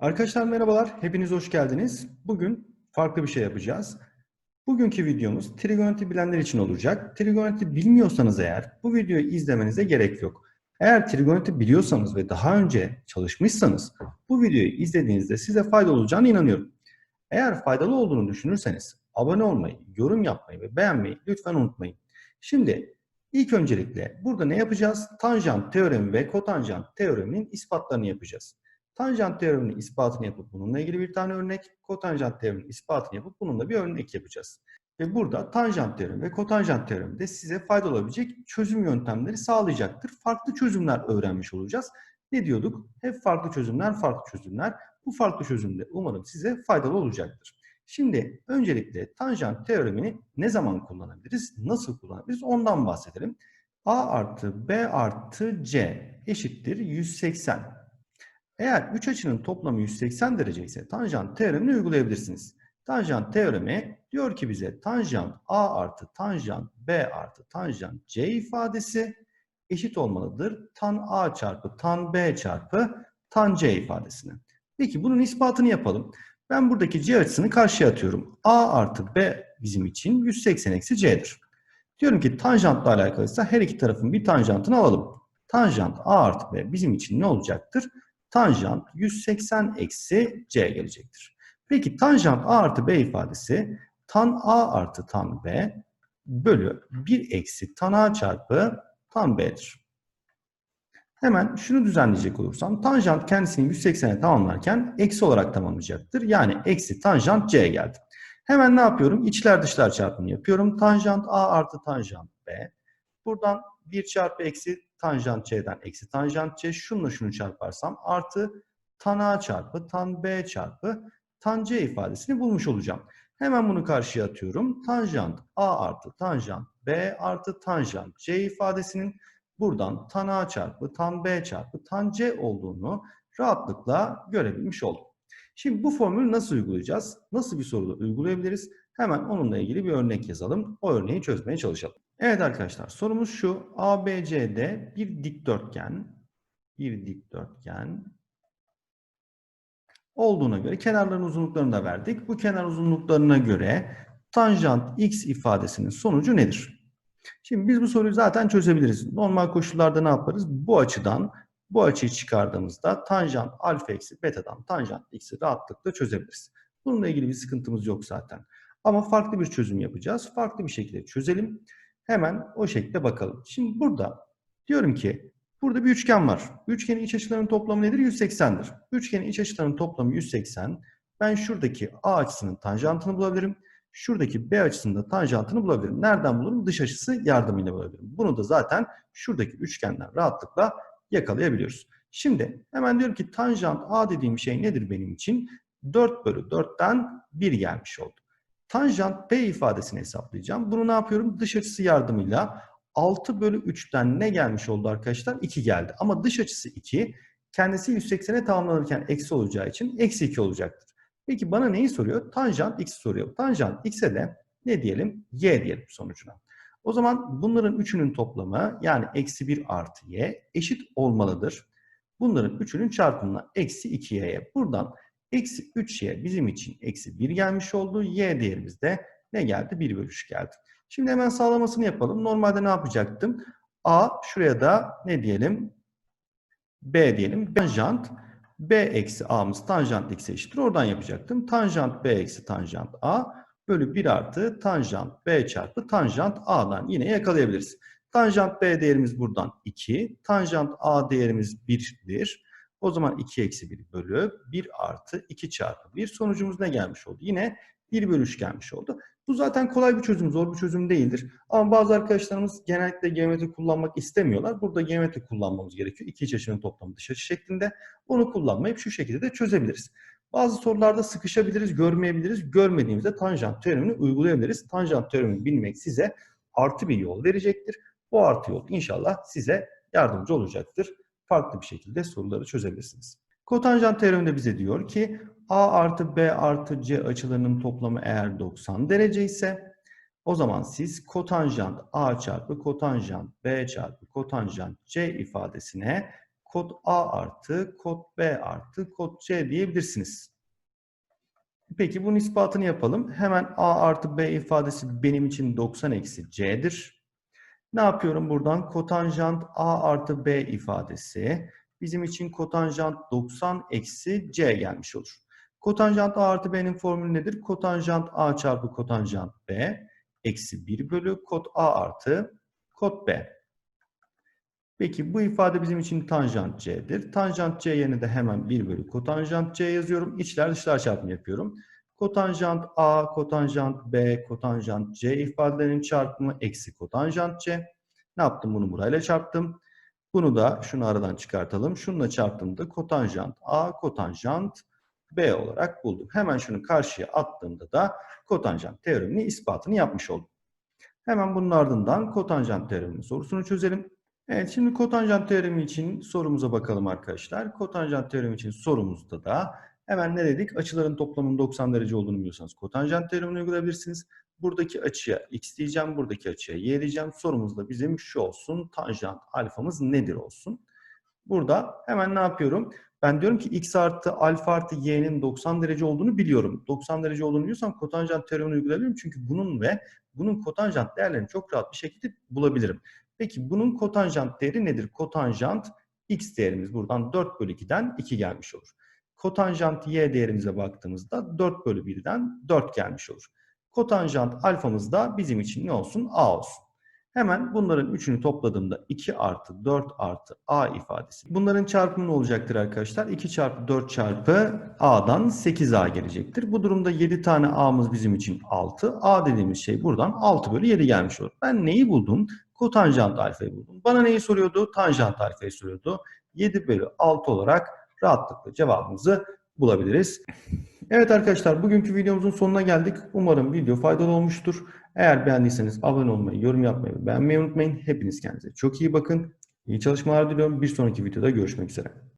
Arkadaşlar merhabalar, hepiniz hoş geldiniz. Bugün farklı bir şey yapacağız. Bugünkü videomuz trigonometri bilenler için olacak. Trigonometri bilmiyorsanız eğer bu videoyu izlemenize gerek yok. Eğer trigonometri biliyorsanız ve daha önce çalışmışsanız bu videoyu izlediğinizde size faydalı olacağına inanıyorum. Eğer faydalı olduğunu düşünürseniz abone olmayı, yorum yapmayı ve beğenmeyi lütfen unutmayın. Şimdi ilk öncelikle burada ne yapacağız? Tanjant teoremi ve kotanjant teoreminin ispatlarını yapacağız. Tanjant teoreminin ispatını yapıp bununla ilgili bir tane örnek, kotanjant teoreminin ispatını yapıp bununla bir örnek yapacağız. Ve burada tanjant teoremi ve kotanjant teoremi de size faydalı olabilecek çözüm yöntemleri sağlayacaktır. Farklı çözümler öğrenmiş olacağız. Ne diyorduk? Hep farklı çözümler, farklı çözümler. Bu farklı çözümde umarım size faydalı olacaktır. Şimdi öncelikle tanjant teoremini ne zaman kullanabiliriz, nasıl kullanabiliriz ondan bahsedelim. A artı B artı C eşittir 180. Eğer üç açının toplamı 180 derece ise tanjant teoremini uygulayabilirsiniz. Tanjant teoremi diyor ki bize tanjant A artı tanjant B artı tanjant C ifadesi eşit olmalıdır. Tan A çarpı tan B çarpı tan C ifadesine. Peki bunun ispatını yapalım. Ben buradaki C açısını karşıya atıyorum. A artı B bizim için 180 eksi C'dir. Diyorum ki tanjantla alakalıysa her iki tarafın bir tanjantını alalım. Tanjant A artı B bizim için ne olacaktır? Tanjant 180 eksi c gelecektir. Peki tanjant a artı b ifadesi tan a artı tan b bölü 1 eksi tan a çarpı tan b'dir. Hemen şunu düzenleyecek olursam tanjant kendisini 180'e tamamlarken eksi olarak tamamlayacaktır. Yani eksi tanjant c geldi. Hemen ne yapıyorum? İçler dışlar çarpımı yapıyorum. Tanjant a artı tanjant b. Buradan 1 çarpı eksi tanjant c'den eksi tanjant c. Şununla şunu çarparsam artı tan a çarpı tan b çarpı tan c ifadesini bulmuş olacağım. Hemen bunu karşıya atıyorum. Tanjant a artı tanjant b artı tanjant c ifadesinin buradan tan a çarpı tan b çarpı tan c olduğunu rahatlıkla görebilmiş oldum. Şimdi bu formülü nasıl uygulayacağız? Nasıl bir soruda uygulayabiliriz? Hemen onunla ilgili bir örnek yazalım. O örneği çözmeye çalışalım. Evet arkadaşlar sorumuz şu. ABCD bir dikdörtgen bir dikdörtgen olduğuna göre kenarların uzunluklarını da verdik. Bu kenar uzunluklarına göre tanjant x ifadesinin sonucu nedir? Şimdi biz bu soruyu zaten çözebiliriz. Normal koşullarda ne yaparız? Bu açıdan bu açıyı çıkardığımızda tanjant alfa eksi betadan tanjant x'i rahatlıkla çözebiliriz. Bununla ilgili bir sıkıntımız yok zaten. Ama farklı bir çözüm yapacağız. Farklı bir şekilde çözelim. Hemen o şekilde bakalım. Şimdi burada diyorum ki burada bir üçgen var. Üçgenin iç açılarının toplamı nedir? 180'dir. Üçgenin iç açılarının toplamı 180. Ben şuradaki A açısının tanjantını bulabilirim. Şuradaki B açısının da tanjantını bulabilirim. Nereden bulurum? Dış açısı yardımıyla bulabilirim. Bunu da zaten şuradaki üçgenden rahatlıkla yakalayabiliyoruz. Şimdi hemen diyorum ki tanjant A dediğim şey nedir benim için? 4 bölü 4'ten 1 gelmiş oldu. Tanjant P ifadesini hesaplayacağım. Bunu ne yapıyorum? Dış açısı yardımıyla 6 bölü 3'ten ne gelmiş oldu arkadaşlar? 2 geldi. Ama dış açısı 2. Kendisi 180'e tamamlanırken eksi olacağı için eksi 2 olacaktır. Peki bana neyi soruyor? Tanjant x soruyor. Tanjant x'e de ne diyelim? Y diyelim sonucuna. O zaman bunların üçünün toplamı yani eksi 1 artı y eşit olmalıdır. Bunların üçünün çarpımına eksi 2y'ye. Buradan Eksi 3y bizim için eksi 1 gelmiş oldu. Y değerimiz de ne geldi? 1 bölü 3 geldi. Şimdi hemen sağlamasını yapalım. Normalde ne yapacaktım? A şuraya da ne diyelim? B diyelim. Tanjant B eksi A'mız tanjant X eşittir. Oradan yapacaktım. Tanjant B eksi tanjant A bölü 1 artı tanjant B çarpı tanjant A'dan yine yakalayabiliriz. Tanjant B değerimiz buradan 2. Tanjant A değerimiz 1'dir. O zaman 2 eksi 1 bölü 1 artı 2 çarpı 1 sonucumuz ne gelmiş oldu? Yine 1 bölü 3 gelmiş oldu. Bu zaten kolay bir çözüm, zor bir çözüm değildir. Ama bazı arkadaşlarımız genellikle geometri kullanmak istemiyorlar. Burada geometri kullanmamız gerekiyor. İki iç açının toplamı dış açı şeklinde. Onu kullanmayıp şu şekilde de çözebiliriz. Bazı sorularda sıkışabiliriz, görmeyebiliriz. Görmediğimizde tanjant teoremini uygulayabiliriz. Tanjant teoremini bilmek size artı bir yol verecektir. Bu artı yol inşallah size yardımcı olacaktır farklı bir şekilde soruları çözebilirsiniz. Kotanjant teoremi de bize diyor ki A artı B artı C açılarının toplamı eğer 90 derece ise o zaman siz kotanjant A çarpı kotanjant B çarpı kotanjant C ifadesine kod A artı kod B artı kod C diyebilirsiniz. Peki bunun ispatını yapalım. Hemen A artı B ifadesi benim için 90 eksi C'dir. Ne yapıyorum buradan? Kotanjant A artı B ifadesi bizim için kotanjant 90 eksi C gelmiş olur. Kotanjant A artı B'nin formülü nedir? Kotanjant A çarpı kotanjant B eksi 1 bölü kod A artı kod B. Peki bu ifade bizim için tanjant C'dir. Tanjant C yerine de hemen 1 bölü kotanjant C yazıyorum. İçler dışlar çarpımı yapıyorum. Kotanjant A, kotanjant B, kotanjant C ifadelerinin çarpımı eksi kotanjant C. Ne yaptım? Bunu burayla çarptım. Bunu da şunu aradan çıkartalım. Şununla çarptığımda kotanjant A, kotanjant B olarak buldum. Hemen şunu karşıya attığımda da kotanjant teoreminin ispatını yapmış oldum. Hemen bunun ardından kotanjant teoreminin sorusunu çözelim. Evet şimdi kotanjant teoremi için sorumuza bakalım arkadaşlar. Kotanjant teoremi için sorumuzda da hemen ne dedik? Açıların toplamının 90 derece olduğunu biliyorsanız kotanjant teoremini uygulayabilirsiniz. Buradaki açıya x diyeceğim, buradaki açıya y diyeceğim. Sorumuzda bizim şu olsun, tanjant alfamız nedir olsun. Burada hemen ne yapıyorum? Ben diyorum ki x artı alfa artı y'nin 90 derece olduğunu biliyorum. 90 derece olduğunu biliyorsam kotanjant teoremini uygulayabilirim. Çünkü bunun ve bunun kotanjant değerlerini çok rahat bir şekilde bulabilirim. Peki bunun kotanjant değeri nedir? Kotanjant x değerimiz buradan 4 bölü 2'den 2 gelmiş olur. Kotanjant y değerimize baktığımızda 4 bölü 1'den 4 gelmiş olur. Kotanjant alfamız da bizim için ne olsun? A olsun. Hemen bunların üçünü topladığımda 2 artı 4 artı A ifadesi. Bunların çarpımı ne olacaktır arkadaşlar? 2 çarpı 4 çarpı A'dan 8A gelecektir. Bu durumda 7 tane A'mız bizim için 6. A dediğimiz şey buradan 6 bölü 7 gelmiş olur. Ben neyi buldum? Kotanjant alfayı buldum. Bana neyi soruyordu? Tanjant alfayı soruyordu. 7 bölü 6 olarak rahatlıkla cevabımızı bulabiliriz. Evet arkadaşlar bugünkü videomuzun sonuna geldik. Umarım video faydalı olmuştur. Eğer beğendiyseniz abone olmayı, yorum yapmayı ve beğenmeyi unutmayın. Hepiniz kendinize çok iyi bakın. İyi çalışmalar diliyorum. Bir sonraki videoda görüşmek üzere.